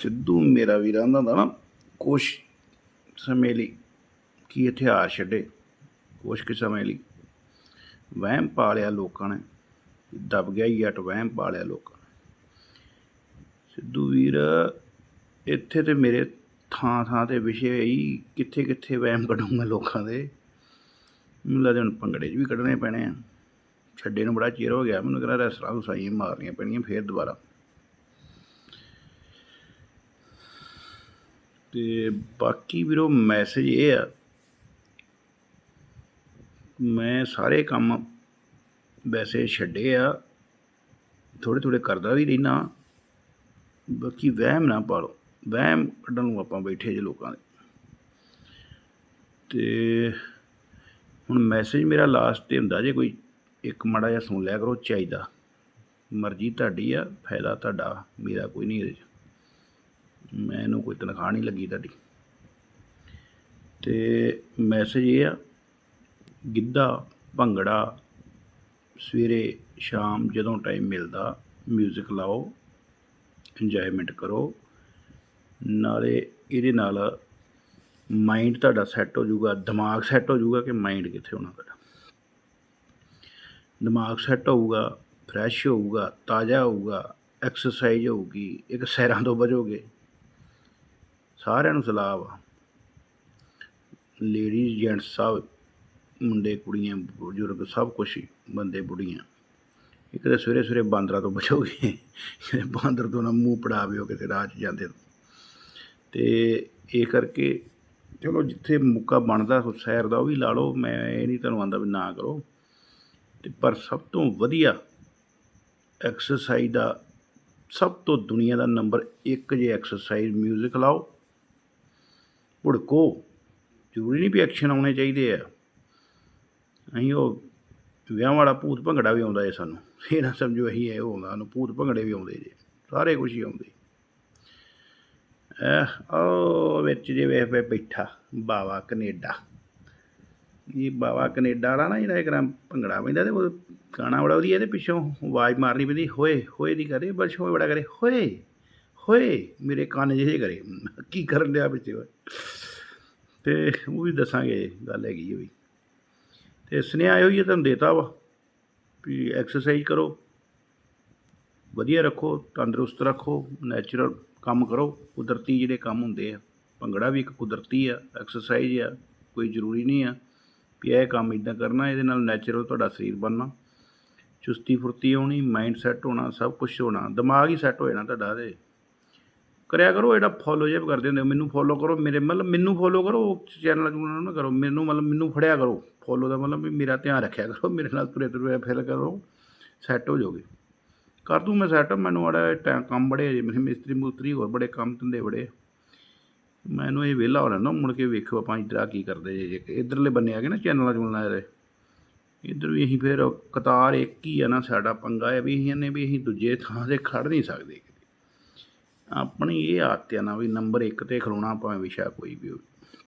ਸਿੱਧੂ ਮੇਰਾ ਵੀਰਾਂ ਦਾ ਨਾ ਕੁਛ ਸਮੇਂ ਲਈ ਕੀ ਇਤਿਹਾਸ ਛੱਡੇ, ਕੁਛ ਕੁ ਸਮੇਂ ਲਈ ਵਹਿਮ ਪਾਲਿਆ ਲੋਕਾਂ ਨੇ, ਦਬ ਗਿਆ ਹੀ ਜੱਟ ਵਹਿਮ ਪਾਲਿਆ ਲੋਕਾਂ ਨੇ। ਸਿੱਧੂ ਵੀਰ, ਇੱਥੇ ਤੇ ਮੇਰੇ ਥਾਂ ਥਾਂ ਤੇ ਵਿਸ਼ੇ ਹੀ ਕਿੱਥੇ ਕਿੱਥੇ ਵਹਿਮ ਕੱਢੂੰਗਾ ਲੋਕਾਂ ਦੇ। ਮੈਨੂੰ ਲੱਗਦਾ ਹੁਣ ਭੰਗੜੇ 'ਚ ਵੀ ਕੱਢਣੇ ਪੈਣੇ ਆ। ਛੱਡੇ ਨੂੰ ਬੜਾ ਚਿਰ ਹੋ ਗਿਆ, ਮੈਨੂੰ ਕਹਿੰਦਾ ਰੈਸਲਾਂ ਹੁਸਾਈਆਂ ਮਾਰਨੀਆਂ ਪੈਣੀਆਂ, ਫੇਰ ਦੁਬਾਰਾ। ਅਤੇ ਬਾਕੀ ਵੀਰੋ ਮੈਸੇਜ ਇਹ ਆ, ਮੈਂ ਸਾਰੇ ਕੰਮ ਵੈਸੇ ਛੱਡੇ ਆ, ਥੋੜ੍ਹੇ ਥੋੜ੍ਹੇ ਕਰਦਾ ਵੀ ਰਹਿਣਾ ਬਾਕੀ ਵਹਿਮ ਨਾ ਪਾਲੋ, ਵਹਿਮ ਕੱਢਣ ਨੂੰ ਆਪਾਂ ਬੈਠੇ ਜੇ ਲੋਕਾਂ ਦੇ। ਤੇ ਹੁਣ ਮੈਸੇਜ ਮੇਰਾ ਲਾਸਟ ਤੇ ਹੁੰਦਾ ਜੇ ਕੋਈ, ਇੱਕ ਮਾੜਾ ਜਿਹਾ ਸੁਣ ਲਿਆ ਕਰੋ ਚਾਹੀਦਾ, ਮਰਜ਼ੀ ਤੁਹਾਡੀ ਆ, ਫਾਇਦਾ ਤੁਹਾਡਾ, ਮੇਰਾ ਕੋਈ ਨਹੀਂ ਇਹਦੇ 'ਚ। ਮੈਨੂੰ ਕੋਈ ਤਨਖਾਹ ਨਹੀਂ ਲੱਗੀ ਤੁਹਾਡੀ। ਤੇ ਮੈਸੇਜ ਇਹ ਆ, ਗਿੱਧਾ ਭੰਗੜਾ ਸਵੇਰੇ ਸ਼ਾਮ ਜਦੋਂ ਟਾਈਮ ਮਿਲਦਾ 뮤직 ਲਾਓ ਇੰਜੋਇਮੈਂਟ ਕਰੋ, ਨਾਲੇ ਇਹਦੇ ਨਾਲ ਮਾਈਂਡ ਤੁਹਾਡਾ ਸੈੱਟ ਹੋ ਜਾਊਗਾ, ਦਿਮਾਗ ਸੈੱਟ ਹੋ ਜਾਊਗਾ ਕਿ ਮਾਈਂਡ ਕਿੱਥੇ ਹੋਣਾ ਤੁਹਾਡਾ। ਦਿਮਾਗ ਸੈੱਟ ਹੋਊਗਾ ਫਰੈਸ਼ ਹੋਊਗਾ, ਤਾਜ਼ਾ ਹੋਊਗਾ ਐਕਸਰਸਾਈਜ਼ ਹੋਊਗੀ, ਇੱਕ ਸੈਰਾਂ ਤੋਂ ਬਚੋਗੇ ਸਾਰਿਆਂ ਨੂੰ ਸਲਾਹ ਵਾ। ਲੇਡੀਜ਼ ਜੈਂਟਸ ਸਭ ਮੁੰਡੇ, ਕੁੜੀਆਂ, ਬਜ਼ੁਰਗ ਸਭ ਕੁਛ ਬੰਦੇ ਬੁੜੀਆਂ ਇੱਕ ਤਾਂ ਸਵੇਰੇ ਸਵੇਰੇ ਬਾਂਦਰਾਂ ਤੋਂ ਬਚੋਗੇ ਬਾਂਦਰ ਤੋਂ ਨਾ ਮੂੰਹ ਪੜਾਵਿਓ ਕਿਤੇ ਰਾਹ 'ਚ ਜਾਂਦੇ ਨੂੰ। ਤੇ ਇਹ ਕਰਕੇ ਚਲੋ ਜਿੱਥੇ ਮੁੱਕਾ ਬਣਦਾ ਸੈਰ ਦਾ ਉਹ ਵੀ ਲਾ ਲਓ, ਮੈਂ ਇਹ ਨਹੀਂ ਤੁਹਾਨੂੰ ਆਂਦਾ ਵੀ ਨਾ ਕਰੋ। ਤੇ ਪਰ ਸਭ ਤੋਂ ਵਧੀਆ ਐਕਸਰਸਾਈਜ਼ ਦਾ ਸਭ ਤੋਂ ਦੁਨੀਆ ਦਾ ਨੰਬਰ 1 ਜੇ ਐਕਸਰਸਾਈਜ਼ 뮤직 ਲਾਓ ਭੁੜਕੋ। ਜ਼ਰੂਰੀ ਨਹੀਂ ਵੀ ਐਕਸ਼ਨ ਆਉਣੇ ਚਾਹੀਦੇ ਆ। ਅਸੀਂ ਉਹ ਵਿਆਹ ਵਾਲਾ ਭੂਤ ਭੰਗੜਾ ਵੀ ਆਉਂਦਾ ਏ ਸਾਨੂੰ। ਇਹ ਨਾ ਸਮਝੋ ਅਸੀਂ ਇਹ ਆਉਂਦਾ ਸਾਨੂੰ ਭੂਤ ਭੰਗੜੇ ਵੀ ਆਉਂਦੇ ਜੇ। ਸਾਰੇ ਕੁਝ ਹੀ ਆਉਂਦੇ। ਐ ਉਹ ਵਿੱਚ ਜੇ ਵੇਖ ਵੇ ਬੈਠਾ, ਬਾਵਾ ਕੈਨੇਡਾ। ਇਹ ਬਾਵਾ ਕੈਨੇਡਾ ਵਾਲਾ ਨਾ ਜਿਹੜਾ ਇੱਕ ਰਾਂ ਭੰਗੜਾ ਪੈਂਦਾ ਤੇ ਉਹ ਗਾਣਾ ਬੜਾ ਵਧੀਆ ਤੇ ਪਿੱਛੋਂ ਆਵਾਜ਼ ਮਾਰਨੀ ਪੈਂਦੀ, ਹੋਏ ਹੋਏ ਨਹੀਂ ਕਰੇ ਬਸ ਹੋਏ, ਬੜਾ ਕਰੇ, ਹੋਏ। ਹੋਏ ਮੇਰੇ ਕੰਨ ਜਿਹੇ ਕਰੇ। ਕੀ ਕਰਨ ਲਿਆ ਵਿੱਚ ਉਹ? ਤੇ ਉਹ ਵੀ ਦੱਸਾਂਗੇ, ਗੱਲ ਹੈਗੀ ਉਹ ਵੀ। ਤੇ ਸੁਨੇਹਾ ਇਹੋ ਹੀ ਤੁਹਾਨੂੰ ਦੇਤਾ ਵਾ ਵੀ ਐਕਸਰਸਾਈਜ਼ ਕਰੋ। ਵਧੀਆ ਰੱਖੋ, ਤੰਦਰੁਸਤ ਰੱਖੋ ਨੈਚੁਰਲ ਕੰਮ ਕਰੋ। ਕੁਦਰਤੀ ਜਿਹੜੇ ਕੰਮ ਹੁੰਦੇ ਆ, ਭੰਗੜਾ ਵੀ ਇੱਕ ਕੁਦਰਤੀ ਆ ਐਕਸਰਸਾਈਜ਼ ਆ, ਕੋਈ ਜ਼ਰੂਰੀ ਨਹੀਂ ਆ ਵੀ ਇਹ ਕੰਮ ਇਦਾਂ ਕਰਨਾ, ਇਹਦੇ ਨਾਲ ਨੈਚੁਰਲ ਤੁਹਾਡਾ ਸਰੀਰ ਬਣਨਾ। ਚੁਸਤੀ ਫੁਰਤੀ ਆਉਣੀ ਮਾਈਂਡ ਸੈੱਟ ਹੋਣਾ, ਸਭ ਕੁਝ ਹੋਣਾ। ਦਿਮਾਗ ਹੀ ਸੈੱਟ ਹੋ ਜਾਣਾ ਤੁਹਾਡਾ ਤੇ। ਕਰਿਆ ਕਰੋ ਜਿਹੜਾ ਫੋਲੋ ਜੇਬ ਕਰਦੇ ਹੁੰਦੇ ਹੋ, ਮੈਨੂੰ ਫੋਲੋ ਕਰੋ ਮੇਰੇ ਮਤਲਬ ਮੈਨੂੰ ਫੋਲੋ ਕਰੋ ਚੈਨਲ ਨੂੰ ਨਾ ਕਰੋ ਮੈਨੂੰ ਮਤਲਬ ਮੈਨੂੰ ਫੜਿਆ ਕਰੋ। ਫੋਲੋ ਦਾ ਮਤਲਬ ਵੀ ਮੇਰਾ ਧਿਆਨ ਰੱਖਿਆ ਕਰੋ ਮੇਰੇ ਨਾਲ ਤੁਰੇ ਤੁਰੇ ਫਿਰ ਕਰੋ ਸੈੱਟ ਹੋ ਜਾਓਗੇ। ਕਰ ਦੂੰ ਮੈਂ ਸੈੱਟ ਮੈਨੂੰ ਬੜਾ ਟਾਈਮ ਕੰਮ ਬੜੇ ਜੇ ਮੇਰੇ ਮਿਸਤਰੀ ਮੁਸਤਰੀ ਹੋਰ ਬੜੇ ਕੰਮ ਧੰਦੇ ਬੜੇ ਮੈਨੂੰ ਇਹ ਵਿਹਲਾ ਹੋ ਨਾ ਮੁੜ ਕੇ ਵੇਖੋ ਆਪਾਂ ਇੱਧਰ ਕੀ ਕਰਦੇ ਜੇ ਜੇ ਇੱਧਰਲੇ ਬੰਨੇ ਆ ਗਏ ਨਾ ਚੈਨਲਾਂ ਚੁਨਲਾਂ ਦੇ ਇੱਧਰ ਵੀ ਅਸੀਂ ਫਿਰ ਕਤਾਰ ਇੱਕ ਹੀ ਆ ਨਾ ਸਾਡਾ ਪੰਗਾ ਹੈ ਵੀ ਅਸੀਂ ਨੇ ਵੀ ਅਸੀਂ ਦੂਜੇ ਥਾਂ ਤੇ ਖੜ ਨਹੀਂ ਸਕਦੇ। ਆਪਣੀ ਇਹ ਆਦਤ ਆ ਨਾ ਵੀ ਨੰਬਰ 1 ਤੇ ਖਲੋਣਾ ਭਾਵੇਂ ਵਿਸ਼ਾ ਕੋਈ ਵੀ ਹੋਵੇ।